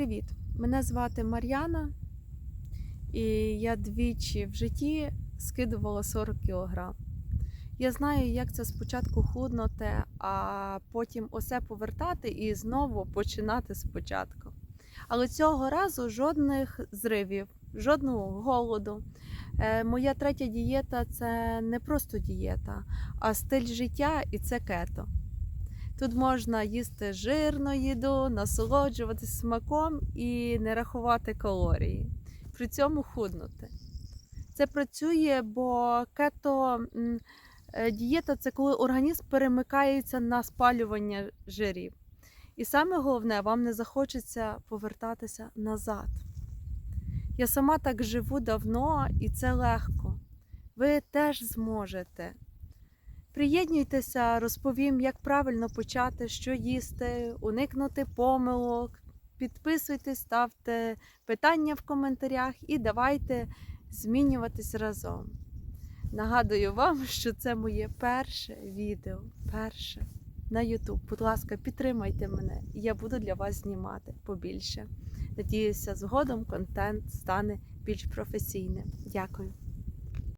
Привіт! Мене звати Мар'яна, і я двічі в житті скидувала 40 кг. Я знаю, як це спочатку худнути, а потім усе повертати і знову починати спочатку. Але цього разу жодних зривів, жодного голоду. Е, Моя третя дієта це не просто дієта, а стиль життя і це кето. Тут можна їсти жирну їду, насолоджуватись смаком і не рахувати калорії. При цьому худнути. Це працює, бо кето е, дієта це коли організм перемикається на спалювання жирів. І саме головне, вам не захочеться повертатися назад. Я сама так живу давно і це легко. Ви теж зможете. Приєднуйтеся, розповім, як правильно почати, що їсти, уникнути помилок. Підписуйтесь, ставте питання в коментарях і давайте змінюватись разом. Нагадую вам, що це моє перше відео, перше на YouTube. Будь ласка, підтримайте мене, і я буду для вас знімати побільше. Надіюся, згодом контент стане більш професійним. Дякую.